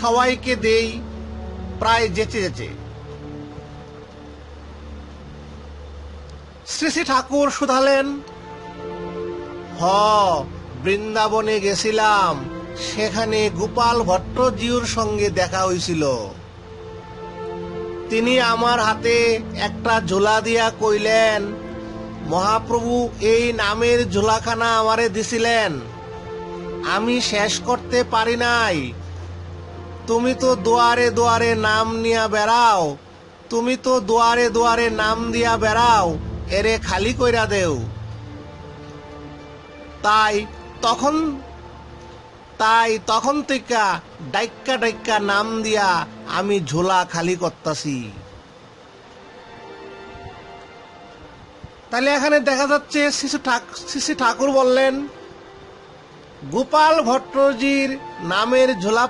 সবাইকে দেই, প্রায় যেচে যেচে। শ্রী শ্রী ঠাকুর শুধালেন, হ, বৃন্দাবনে গেছিলাম, সেখানে গোপাল ভট্টজিউর সঙ্গে দেখা হয়েছিল তিনি আমার হাতে একটা ঝোলা দিয়া কইলেন, মহাপ্রভু, এই নামের ঝোলাখানা আমারে দিছিলেন। আমি শেষ করতে পারি নাই তুমি তো দুয়ারে দুয়ারে নাম নিয়া বেড়াও। তুমি তো দুয়ারে দুয়ারে নাম দিয়া বেড়াও, এরে খালি কইরা দেও। তাই তখন তাই তখন থেকে ডাইক্কা ডাইক্কা নাম দিয়া আমি ঝোলা খালি করতাছি। তাহলে এখানে দেখা যাচ্ছে শিশু শিশু ঠাকুর বললেন, গোপাল ভট্টজির নামের ঝোলা